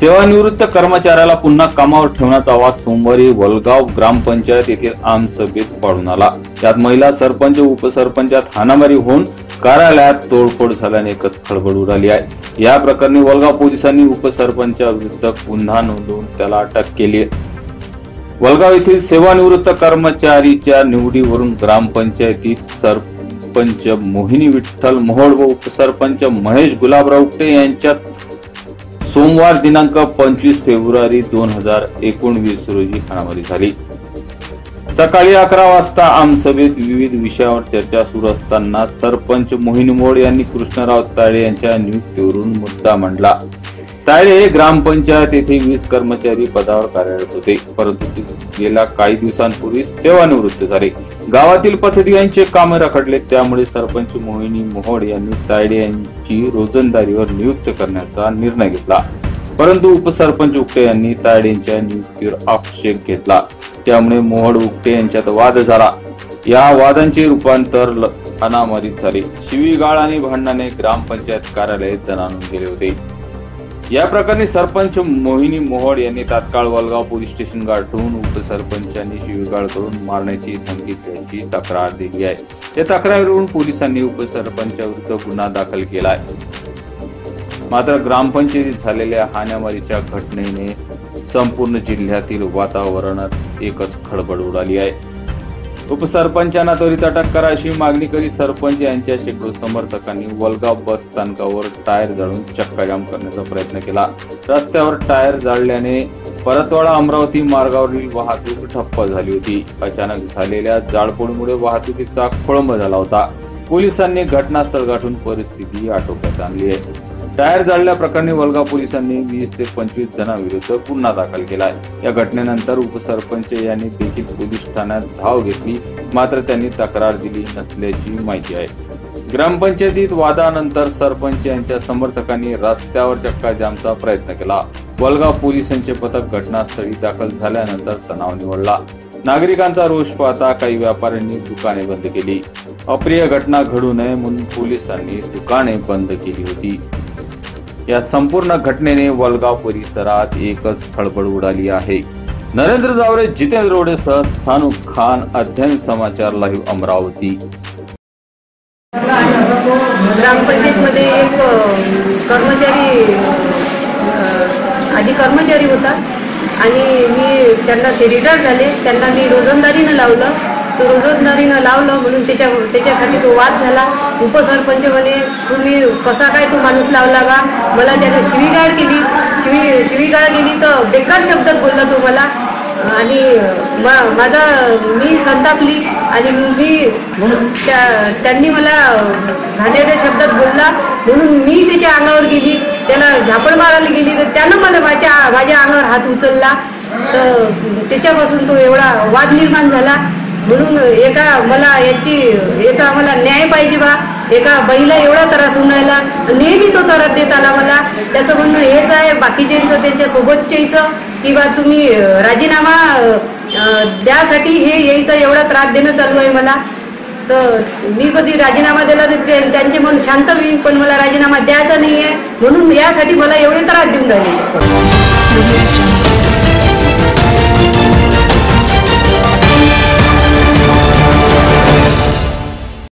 सेवानिवृत्त कर्मचाऱ्याला पुन्हा कामावर ठेवण्याचा आवाज सोमवारी वलगाव ग्रामपंचायत येथील आमसभेत पाडून आला. त्यात महिला सरपंच उपसरपंचात हाणामारी होऊन कार्यालयात तोडफोड झाल्याने एकच खळबळ उडाली आहे. या प्रकरणी वलगाव पोलिसांनी उपसरपंचाविरुद्ध गुन्हा नोंदवून त्याला अटक केली वलगाव येथील सेवानिवृत्त कर्मचारीच्या निवडीवरून ग्रामपंचायतीत सरपंच मोहिनी विठ्ठल मोहोळ व उपसरपंच महेश गुलाबराव उपटे यांच्यात सोमवार दिनांक पंचवीस फेब्रुवारी दोन हजार एकोणवीस रोजी हाणामारी झाली. सकाळी अकरा वाजता आमसभेत विविध विषयावर चर्चा सुरू असताना सरपंच मोहिनी मोड यांनी कृष्णराव ताळे यांच्या नियुक्तीवरून मुद्दा मांडला. ताळे हे ग्रामपंचायत येथे वीस कर्मचारी पदावर कार्यरत होते. परंतु गेल्या काही दिवसांपूर्वी सेवानिवृत्त झाले. गावातील पथदिव्यांचे कामे रखडले. त्यामुळे सरपंच मोहिनी मोहोड यांनी तायडे यांची रोजंदारीवर नियुक्त करण्याचा निर्णय घेतला. परंतु उपसरपंच उक्टे यांनी तायडेंच्या नियुक्तीवर आक्षेप घेतला. त्यामुळे मोहड उक्टे यांच्यात वाद झाला. या वादांचे रूपांतर ल- अनामरीत झाले. शिवीगाळ आणि भांडणाने ग्रामपंचायत कार्यालय दणानून गेले होते. या प्रकरणी सरपंच मोहिनी मोहोड यांनी तात्काळ वलगाव पोलीस स्टेशन गाठून उपसरपंचांनी शिवीगाळ करून मारण्याची धमकी दिल्याची तक्रार दिली आहे. या तक्रारीवरून पोलिसांनी उपसरपंचाविरुद्ध गुन्हा दाखल केला आहे. मात्र ग्रामपंचायतीत झालेल्या हाण्यामारीच्या घटनेने संपूर्ण जिल्ह्यातील वातावरणात एकच खळबळ उडाली आहे. उपसरपंचांना त्वरित अटक करा अशी मागणी करीत सरपंच यांच्या शेकडो समर्थकांनी वलगाव बस स्थानकावर टायर जाळून चक्काजाम करण्याचा प्रयत्न केला. रस्त्यावर टायर जाळल्याने परतवाडा अमरावती मार्गावरील वाहतूक ठप्प झाली होती. अचानक झालेल्या जाळपोळीमुळे वाहतुकीचा खोळंब झाला होता. पोलिसांनी घटनास्थळ गाठून परिस्थिती आटोक्यात आणली आहे. टायर जाळल्या प्रकरणी वलगाव पोलिसांनी वीस ते पंचवीस जणांविरुद्ध गुन्हा दाखल केला आहे. या घटनेनंतर उपसरपंच यांनी देखील पोलीस ठाण्यात धाव घेतली मात्र त्यांनी तक्रार दिली नसल्याची माहिती आहे. ग्रामपंचायतीत वादानंतर सरपंच यांच्या समर्थकांनी रस्त्यावर चक्का जामचा प्रयत्न केला. वलगाव पोलिसांचे पथक घटनास्थळी दाखल झाल्यानंतर तणाव निवडला. नागरिकांचा रोष पाहता काही व्यापाऱ्यांनी दुकाने बंद केली. अप्रिय घटना घडू नये म्हणून पोलिसांनी दुकाने बंद केली होती. या संपूर्ण घटनेने वलगाव परिसरात एकच खळबळ उडाली आहे. नरेंद्र जावरे जितेंद्र रोडेसह सानू खान अध्ययन समाचार लाईव्ह अमरावती. ग्रामपंचायतमध्ये एक कर्मचारी आधी कर्मचारी होता आणि मी त्यांना ते रिटायर झाले. त्यांना मी रोजंदारीनं लावलं. तो रोजंदारीनं लावलं म्हणून त्याच्या त्याच्यासाठी तो वाद झाला. उपसरपंच म्हणे तुम्ही कसा काय तो माणूस लावला का मला त्यानं शिवीगाळ केली. शिवी शिवीगाळ केली तर बेकार शब्दात बोलला तो मला. आणि मा- माझा मी संतापली. आणि मी त्या त्यांनी मला घाणेरड्या शब्दात बोलला. म्हणून मी त्याच्या अंगावर गेली. त्याला झापड मारायला गेली. तर त्यानं मला माझ्या माझ्या अंगावर हात उचलला. तर त्याच्यापासून तो एवढा वाद निर्माण झाला. म्हणून एका मला याची याचा मला न्याय पाहिजे बा. एका बाईला एवढा त्रास होऊन राहिला. नेहमी तो त्रास देत आला मला. त्याचं म्हणणं हेच आहे बाकीच्यांचं त्यांच्या सोबतच्याचं की बा तुम्ही राजीनामा द्यासाठी हे यायचा एवढा त्रास देणं चालू आहे मला. तर मी कधी राजीनामा दिला तर त्यांचे मन शांत होईल पण मला राजीनामा द्यायचा नाही आहे म्हणून यासाठी मला एवढे त्रास देऊन राहिले.